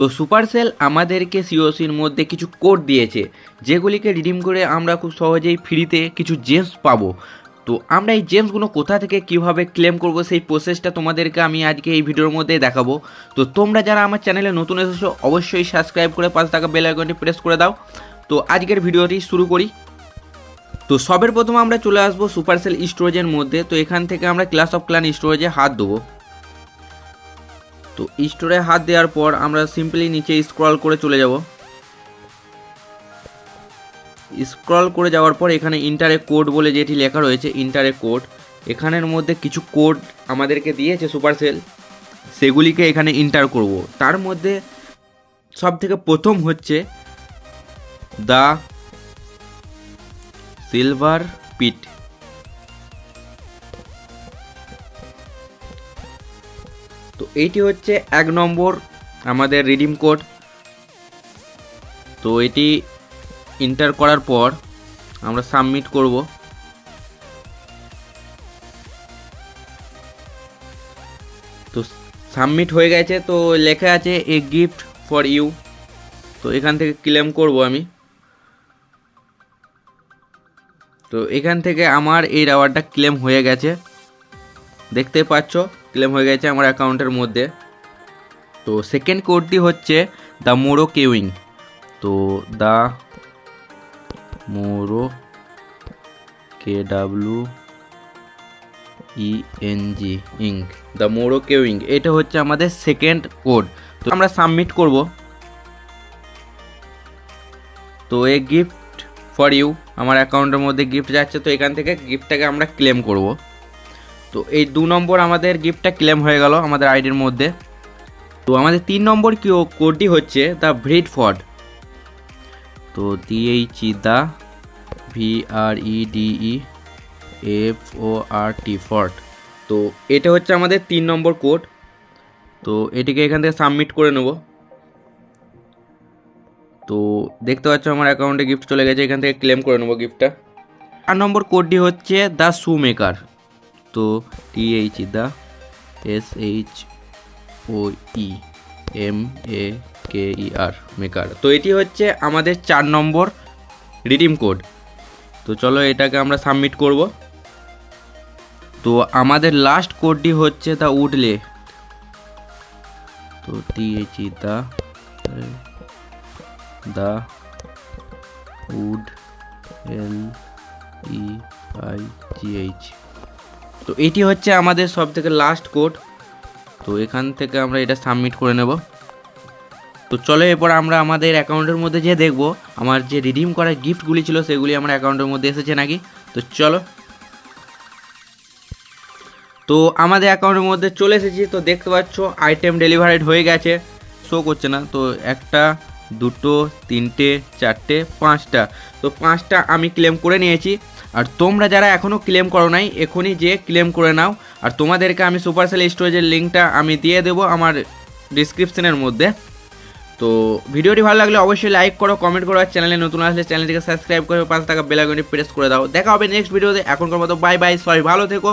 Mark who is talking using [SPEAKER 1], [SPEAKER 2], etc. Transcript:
[SPEAKER 1] তো সুপারসেল আমাদেরকে সিওসির মধ্যে কিছু কোড দিয়েছে, যেগুলিকে রিডিম করে আমরা খুব সহজেই ফ্রিতে কিছু জেমস পাবো। তো আমরা এই জেমসগুলো কোথা থেকে কীভাবে ক্লেম করব, সেই প্রসেসটা তোমাদেরকে আমি আজকে এই ভিডিওর মধ্যে দেখাবো। তো তোমরা যারা আমার চ্যানেলে নতুন এসেছ, অবশ্যই সাবস্ক্রাইব করে পাঁচ টাকা বেল আইকনটি প্রেস করে দাও। তো আজকের ভিডিওটি শুরু করি। তো সবের প্রথমে আমরা চলে আসব সুপারসেল স্টোরেজের মধ্যে। তো এখান থেকে আমরা ক্লাস অফ ক্লান স্টোরেজে হাত দেবো। তো স্টোরে হাত দেওয়ার পর আমরা সিম্পলি নিচে স্ক্রল করে চলে যাব। স্ক্রল করে যাওয়ার পর এখানে ইন্টারে কোড বলে যেটি লেখা রয়েছে ইন্টারে কোড এখানের মধ্যে কিছু কোড আমাদেরকে দিয়েছে সুপারসেল সেগুলিকে এখানে ইন্টার করব। তার মধ্যে সব থেকে প্রথম হচ্ছে দ্য সিলভার পিট তো এইটি হচ্ছে এক নম্বর আমাদের রিডিম কোড তো এটি এন্টার করার পর আমরা সাবমিট করব। তো সাবমিট হয়ে গেছে, তো লেখা আছে এ গিফট ফর ইউ তো এখান থেকে ক্লেম করব আমি। তো এখান থেকে আমার এই রাওয়ারটা ক্লেম হয়ে গেছে। দেখতে পাচ্ছ? ক্লেম হয়ে গেছে আমার অ্যাকাউন্টের মধ্যে। তো সেকেন্ড কোডটি হচ্ছে দ্য মোরো কেউইং তো the Moro K W E N G Inc. The Moro কেউইং এটা হচ্ছে আমাদের সেকেন্ড কোড তো আমরা সাবমিট করব। তো এ গিফট ফর ইউ আমার অ্যাকাউন্টের মধ্যে গিফট যাচ্ছে, তো এখান থেকে গিফটটাকে আমরা ক্লেম করব। তো এই দু নম্বর আমাদের গিফটটা ক্লেম হয়ে গেল আমাদের আইডির মধ্যে। তো আমাদের তিন নম্বর কি কোডটি হচ্ছে দ্য ভ্রিড ফড তো দিয়েছি the V R E D E F O R T fort তো এটা হচ্ছে আমাদের তিন নম্বর কোড তো এটিকে এখান থেকে সাবমিট করে নেব। তো দেখতে পাচ্ছ আমার অ্যাকাউন্টে গিফট চলে গেছে, এখান থেকে ক্লেম করে নেব গিফটটা চার নম্বর কোডটি হচ্ছে দ্য শু মেকার তো T H the S H O E M A K E R maker তো এটি হচ্ছে আমাদের চার নম্বর রিডিম কোড তো চলো এটাকে আমরা সাবমিট করব। তো আমাদের লাস্ট কোডটি হচ্ছে দ্য উডলে। তো T H the the wood L E I G H. তো এটি হচ্ছে আমাদের সব থেকে লাস্ট কোড তো এখান থেকে আমরা এটা সাবমিট করে নেব। তো চলো এরপর আমরা আমাদের অ্যাকাউন্টের মধ্যে যে দেখব, আমার যে রিডিম করা গিফটগুলি ছিল সেগুলি আমার অ্যাকাউন্টের মধ্যে এসেছে নাকি? তো চলো। তো আমাদের অ্যাকাউন্টের মধ্যে চলে এসেছি, তো দেখতে পাচ্ছ আইটেম ডেলিভারিড হয়ে গেছে। শো করছে না, তো একটা দুটো, তিনটে, চারটে, পাঁচটা। তো পাঁচটা আমি ক্লেম করে নিয়েছি। আর তোমরা যারা এখনও ক্লেম করো নাই, এখনই যে ক্লেম করে নাও। আর তোমাদেরকে আমি সুপারসেল স্টোরেজের লিঙ্কটা আমি দিয়ে দেবো আমার ডিসক্রিপশনের মধ্যে। তো ভিডিওটি ভালো লাগলে অবশ্যই লাইক করো কমেন্ট করো, আর চ্যানেলে নতুন আসলে চ্যানেলটিকে সাবস্ক্রাইব করে পাঁচ টাকা বেলাগনটি প্রেস করে দাও। দেখা হবে নেক্সট ভিডিওতে এখনকার মতো বাই বাই সবাই ভালো থেকো।